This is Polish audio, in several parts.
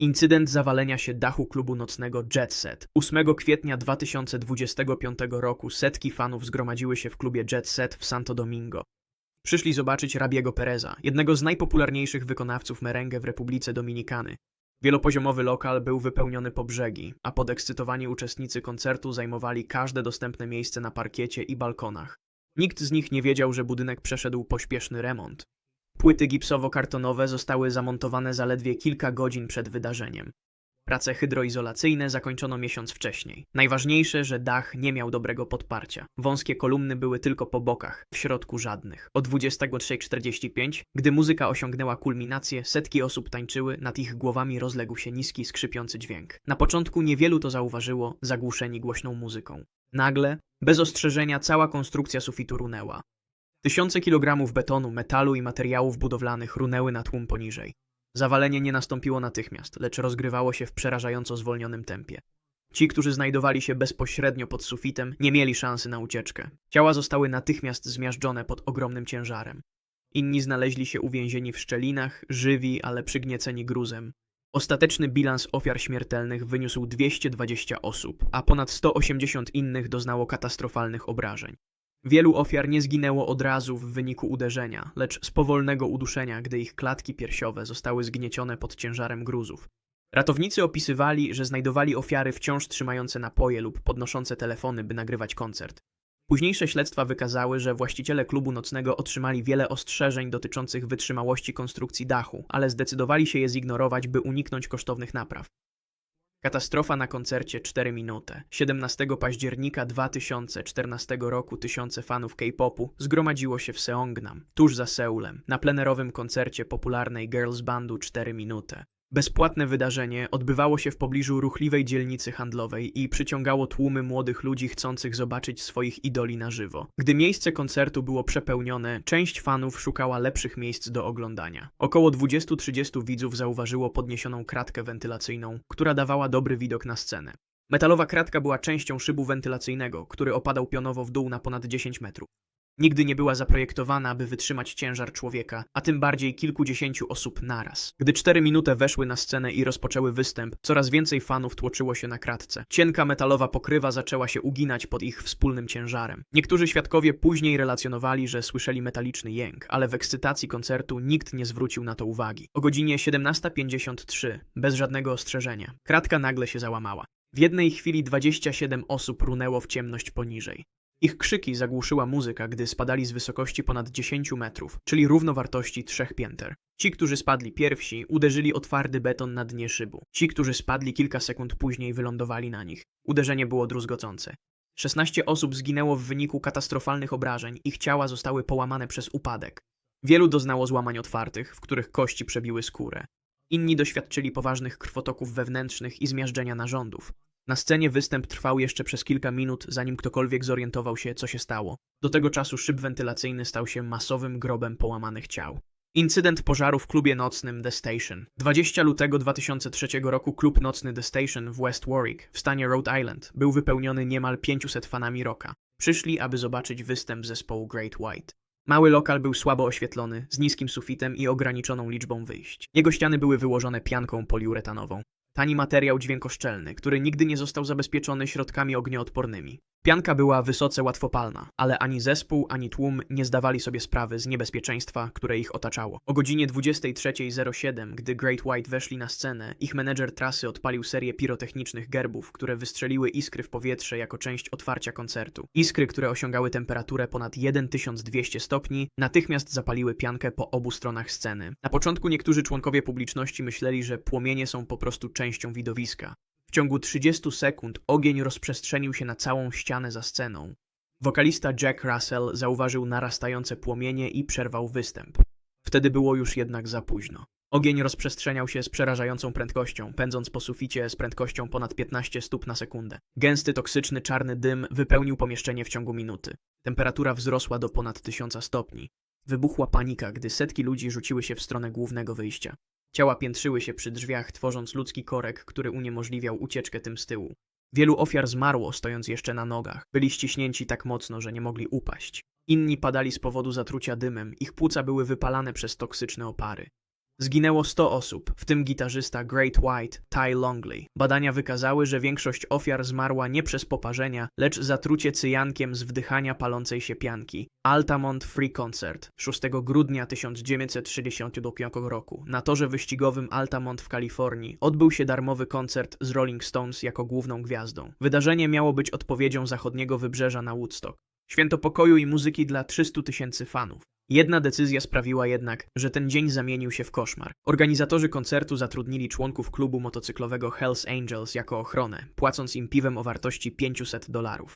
Incydent zawalenia się dachu klubu nocnego Jet Set. 8 kwietnia 2025 roku setki fanów zgromadziły się w klubie Jet Set w Santo Domingo. Przyszli zobaczyć Rabiego Pereza, jednego z najpopularniejszych wykonawców merengue w Republice Dominikany. Wielopoziomowy lokal był wypełniony po brzegi, a podekscytowani uczestnicy koncertu zajmowali każde dostępne miejsce na parkiecie i balkonach. Nikt z nich nie wiedział, że budynek przeszedł pośpieszny remont. Płyty gipsowo-kartonowe zostały zamontowane zaledwie kilka godzin przed wydarzeniem. Prace hydroizolacyjne zakończono miesiąc wcześniej. Najważniejsze, że dach nie miał dobrego podparcia. Wąskie kolumny były tylko po bokach, w środku żadnych. O 23.45, gdy muzyka osiągnęła kulminację, setki osób tańczyły, nad ich głowami rozległ się niski, skrzypiący dźwięk. Na początku niewielu to zauważyło, zagłuszeni głośną muzyką. Nagle, bez ostrzeżenia, cała konstrukcja sufitu runęła. Tysiące kilogramów betonu, metalu i materiałów budowlanych runęły na tłum poniżej. Zawalenie nie nastąpiło natychmiast, lecz rozgrywało się w przerażająco zwolnionym tempie. Ci, którzy znajdowali się bezpośrednio pod sufitem, nie mieli szansy na ucieczkę. Ciała zostały natychmiast zmiażdżone pod ogromnym ciężarem. Inni znaleźli się uwięzieni w szczelinach, żywi, ale przygnieceni gruzem. Ostateczny bilans ofiar śmiertelnych wyniósł 220 osób, a ponad 180 innych doznało katastrofalnych obrażeń. Wielu ofiar nie zginęło od razu w wyniku uderzenia, lecz z powolnego uduszenia, gdy ich klatki piersiowe zostały zgniecione pod ciężarem gruzów. Ratownicy opisywali, że znajdowali ofiary wciąż trzymające napoje lub podnoszące telefony, by nagrywać koncert. Późniejsze śledztwa wykazały, że właściciele klubu nocnego otrzymali wiele ostrzeżeń dotyczących wytrzymałości konstrukcji dachu, ale zdecydowali się je zignorować, by uniknąć kosztownych napraw. Katastrofa na koncercie 4 minuty. 17 października 2014 roku tysiące fanów K-popu zgromadziło się w Seongnam, tuż za Seulem, na plenerowym koncercie popularnej girls bandu 4 minuty. Bezpłatne wydarzenie odbywało się w pobliżu ruchliwej dzielnicy handlowej i przyciągało tłumy młodych ludzi chcących zobaczyć swoich idoli na żywo. Gdy miejsce koncertu było przepełnione, część fanów szukała lepszych miejsc do oglądania. Około 20-30 widzów zauważyło podniesioną kratkę wentylacyjną, która dawała dobry widok na scenę. Metalowa kratka była częścią szybu wentylacyjnego, który opadał pionowo w dół na ponad 10 metrów. Nigdy nie była zaprojektowana, by wytrzymać ciężar człowieka, a tym bardziej kilkudziesięciu osób naraz. Gdy cztery minuty weszły na scenę i rozpoczęły występ, coraz więcej fanów tłoczyło się na kratce. Cienka metalowa pokrywa zaczęła się uginać pod ich wspólnym ciężarem. Niektórzy świadkowie później relacjonowali, że słyszeli metaliczny jęk, ale w ekscytacji koncertu nikt nie zwrócił na to uwagi. O godzinie 17.53, bez żadnego ostrzeżenia, kratka nagle się załamała. W jednej chwili 27 osób runęło w ciemność poniżej. Ich krzyki zagłuszyła muzyka, gdy spadali z wysokości ponad 10 metrów, czyli równowartości trzech pięter. Ci, którzy spadli pierwsi, uderzyli o twardy beton na dnie szybu. Ci, którzy spadli kilka sekund później, wylądowali na nich. Uderzenie było druzgocące. 16 osób zginęło w wyniku katastrofalnych obrażeń, ich ciała zostały połamane przez upadek. Wielu doznało złamań otwartych, w których kości przebiły skórę. Inni doświadczyli poważnych krwotoków wewnętrznych i zmiażdżenia narządów. Na scenie występ trwał jeszcze przez kilka minut, zanim ktokolwiek zorientował się, co się stało. Do tego czasu szyb wentylacyjny stał się masowym grobem połamanych ciał. Incydent pożaru w klubie nocnym The Station. 20 lutego 2003 roku klub nocny The Station w West Warwick w stanie Rhode Island był wypełniony niemal 500 fanami rocka. Przyszli, aby zobaczyć występ zespołu Great White. Mały lokal był słabo oświetlony, z niskim sufitem i ograniczoną liczbą wyjść. Jego ściany były wyłożone pianką poliuretanową. Tani materiał dźwiękoszczelny, który nigdy nie został zabezpieczony środkami ognioodpornymi. Pianka była wysoce łatwopalna, ale ani zespół, ani tłum nie zdawali sobie sprawy z niebezpieczeństwa, które ich otaczało. O godzinie 23.07, gdy Great White weszli na scenę, ich menedżer trasy odpalił serię pirotechnicznych gerbów, które wystrzeliły iskry w powietrze jako część otwarcia koncertu. Iskry, które osiągały temperaturę ponad 1200 stopni, natychmiast zapaliły piankę po obu stronach sceny. Na początku niektórzy członkowie publiczności myśleli, że płomienie są po prostu częścią widowiska. W ciągu 30 sekund ogień rozprzestrzenił się na całą ścianę za sceną. Wokalista Jack Russell zauważył narastające płomienie i przerwał występ. Wtedy było już jednak za późno. Ogień rozprzestrzeniał się z przerażającą prędkością, pędząc po suficie z prędkością ponad 15 stóp na sekundę. Gęsty, toksyczny, czarny dym wypełnił pomieszczenie w ciągu minuty. Temperatura wzrosła do ponad 1000 stopni. Wybuchła panika, gdy setki ludzi rzuciły się w stronę głównego wyjścia. Ciała piętrzyły się przy drzwiach, tworząc ludzki korek, który uniemożliwiał ucieczkę tym z tyłu. Wielu ofiar zmarło, stojąc jeszcze na nogach. Byli ściśnięci tak mocno, że nie mogli upaść. Inni padali z powodu zatrucia dymem, ich płuca były wypalane przez toksyczne opary. Zginęło 100 osób, w tym gitarzysta Great White, Ty Longley. Badania wykazały, że większość ofiar zmarła nie przez poparzenia, lecz zatrucie cyjankiem z wdychania palącej się pianki. Altamont Free Concert 6 grudnia 1965 roku na torze wyścigowym Altamont w Kalifornii odbył się darmowy koncert z Rolling Stones jako główną gwiazdą. Wydarzenie miało być odpowiedzią zachodniego wybrzeża na Woodstock. Święto pokoju i muzyki dla 300 tysięcy fanów. Jedna decyzja sprawiła jednak, że ten dzień zamienił się w koszmar. Organizatorzy koncertu zatrudnili członków klubu motocyklowego Hells Angels jako ochronę, płacąc im piwem o wartości 500 dolarów.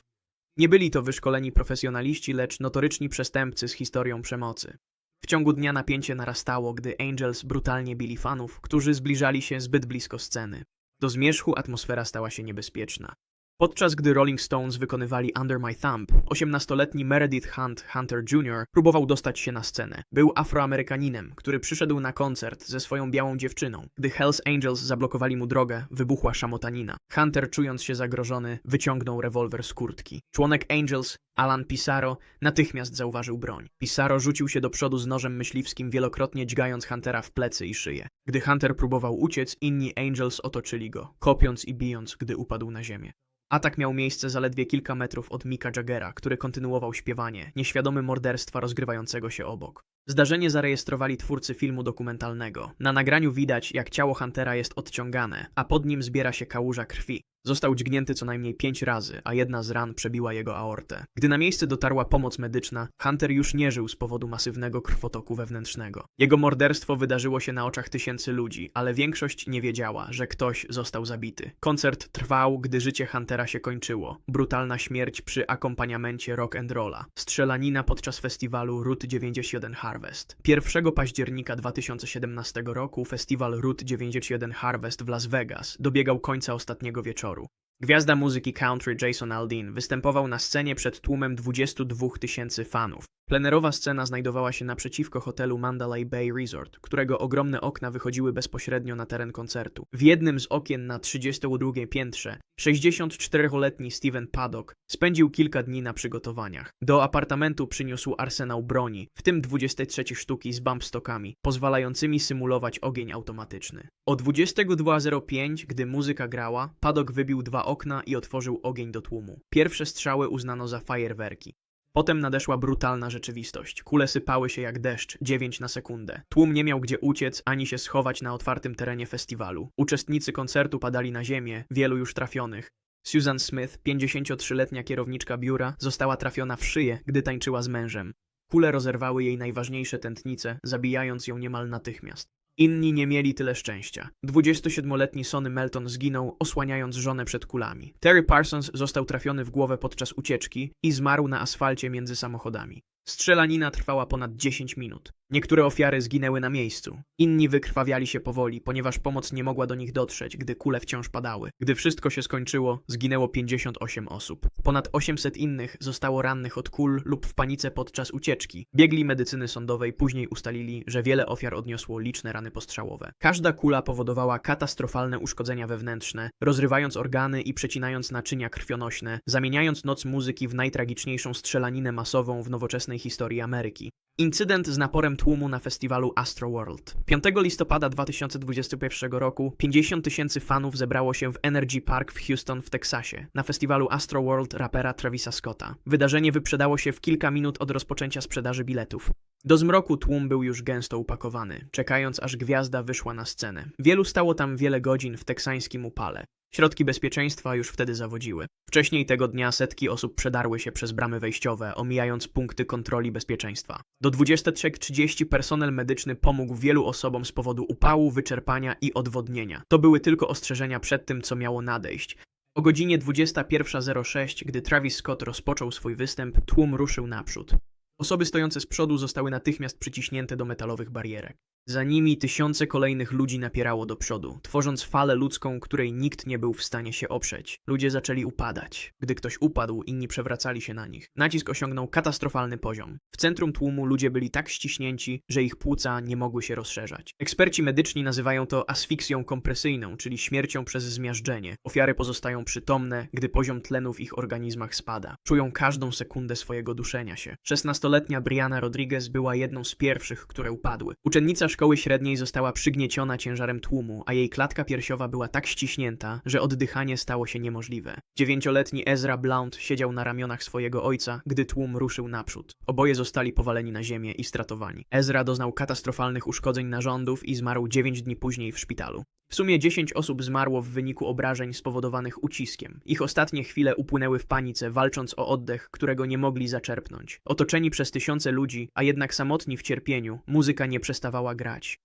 Nie byli to wyszkoleni profesjonaliści, lecz notoryczni przestępcy z historią przemocy. W ciągu dnia napięcie narastało, gdy Angels brutalnie bili fanów, którzy zbliżali się zbyt blisko sceny. Do zmierzchu atmosfera stała się niebezpieczna. Podczas gdy Rolling Stones wykonywali Under My Thumb, 18-letni Meredith Hunt Hunter Jr. próbował dostać się na scenę. Był afroamerykaninem, który przyszedł na koncert ze swoją białą dziewczyną. Gdy Hells Angels zablokowali mu drogę, wybuchła szamotanina. Hunter, czując się zagrożony, wyciągnął rewolwer z kurtki. Członek Angels, Alan Pisaro, natychmiast zauważył broń. Pisaro rzucił się do przodu z nożem myśliwskim, wielokrotnie dźgając Huntera w plecy i szyję. Gdy Hunter próbował uciec, inni Angels otoczyli go, kopiąc i bijąc, gdy upadł na ziemię. Atak miał miejsce zaledwie kilka metrów od Mika Jaggera, który kontynuował śpiewanie, nieświadomy morderstwa rozgrywającego się obok. Zdarzenie zarejestrowali twórcy filmu dokumentalnego. Na nagraniu widać, jak ciało Huntera jest odciągane, a pod nim zbiera się kałuża krwi. Został dźgnięty co najmniej pięć razy, a jedna z ran przebiła jego aortę. Gdy na miejsce dotarła pomoc medyczna, Hunter już nie żył z powodu masywnego krwotoku wewnętrznego. Jego morderstwo wydarzyło się na oczach tysięcy ludzi, ale większość nie wiedziała, że ktoś został zabity. Koncert trwał, gdy życie Huntera się kończyło. Brutalna śmierć przy akompaniamencie rock and rolla. Strzelanina podczas festiwalu Route 91 Harvest. 1 października 2017 roku festiwal Route 91 Harvest w Las Vegas dobiegał końca ostatniego wieczoru. Gwiazda muzyki country Jason Aldean występował na scenie przed tłumem 22 tysięcy fanów. Plenerowa scena znajdowała się naprzeciwko hotelu Mandalay Bay Resort, którego ogromne okna wychodziły bezpośrednio na teren koncertu. W jednym z okien na 32 piętrze 64-letni Steven Paddock spędził kilka dni na przygotowaniach. Do apartamentu przyniósł arsenał broni, w tym 23 sztuki z bumpstokami, pozwalającymi symulować ogień automatyczny. O 22.05, gdy muzyka grała, Paddock wybił okna i otworzył ogień do tłumu. Pierwsze strzały uznano za fajerwerki. Potem nadeszła brutalna rzeczywistość. Kule sypały się jak deszcz, 9 na sekundę. Tłum nie miał gdzie uciec, ani się schować na otwartym terenie festiwalu. Uczestnicy koncertu padali na ziemię, wielu już trafionych. Susan Smith, 53-letnia kierowniczka biura, została trafiona w szyję, gdy tańczyła z mężem. Kule rozerwały jej najważniejsze tętnice, zabijając ją niemal natychmiast. Inni nie mieli tyle szczęścia. 27-letni Sonny Melton zginął, osłaniając żonę przed kulami. Terry Parsons został trafiony w głowę podczas ucieczki i zmarł na asfalcie między samochodami. Strzelanina trwała ponad 10 minut. Niektóre ofiary zginęły na miejscu. Inni wykrwawiali się powoli, ponieważ pomoc nie mogła do nich dotrzeć, gdy kule wciąż padały. Gdy wszystko się skończyło, zginęło 58 osób. Ponad 800 innych zostało rannych od kul lub w panice podczas ucieczki. Biegli medycyny sądowej później ustalili, że wiele ofiar odniosło liczne rany postrzałowe. Każda kula powodowała katastrofalne uszkodzenia wewnętrzne, rozrywając organy i przecinając naczynia krwionośne, zamieniając noc muzyki w najtragiczniejszą strzelaninę masową w nowoczesnej historii Ameryki. Incydent z naporem tłumu na festiwalu Astroworld. 5 listopada 2021 roku 50 tysięcy fanów zebrało się w Energy Park w Houston w Teksasie na festiwalu Astroworld rapera Travisa Scotta. Wydarzenie wyprzedało się w kilka minut od rozpoczęcia sprzedaży biletów. Do zmroku tłum był już gęsto upakowany, czekając aż gwiazda wyszła na scenę. Wielu stało tam wiele godzin w teksańskim upale. Środki bezpieczeństwa już wtedy zawodziły. Wcześniej tego dnia setki osób przedarły się przez bramy wejściowe, omijając punkty kontroli bezpieczeństwa. Do 23.30 personel medyczny pomógł wielu osobom z powodu upału, wyczerpania i odwodnienia. To były tylko ostrzeżenia przed tym, co miało nadejść. O godzinie 21.06, gdy Travis Scott rozpoczął swój występ, tłum ruszył naprzód. Osoby stojące z przodu zostały natychmiast przyciśnięte do metalowych barierek. Za nimi tysiące kolejnych ludzi napierało do przodu, tworząc falę ludzką, której nikt nie był w stanie się oprzeć. Ludzie zaczęli upadać. Gdy ktoś upadł, inni przewracali się na nich. Nacisk osiągnął katastrofalny poziom. W centrum tłumu ludzie byli tak ściśnięci, że ich płuca nie mogły się rozszerzać. Eksperci medyczni nazywają to asfiksją kompresyjną, czyli śmiercią przez zmiażdżenie. Ofiary pozostają przytomne, gdy poziom tlenu w ich organizmach spada. Czują każdą sekundę swojego duszenia się. 16-letnia Brianna Rodriguez była jedną z pierwszych, które upadły. Uczennica szkoły średniej została przygnieciona ciężarem tłumu, a jej klatka piersiowa była tak ściśnięta, że oddychanie stało się niemożliwe. Dziewięcioletni Ezra Blount siedział na ramionach swojego ojca, gdy tłum ruszył naprzód. Oboje zostali powaleni na ziemię i stratowani. Ezra doznał katastrofalnych uszkodzeń narządów i zmarł 9 dni później w szpitalu. W sumie 10 osób zmarło w wyniku obrażeń spowodowanych uciskiem. Ich ostatnie chwile upłynęły w panice, walcząc o oddech, którego nie mogli zaczerpnąć. Otoczeni przez tysiące ludzi, a jednak samotni w cierpieniu, muzyka nie przestawała grać.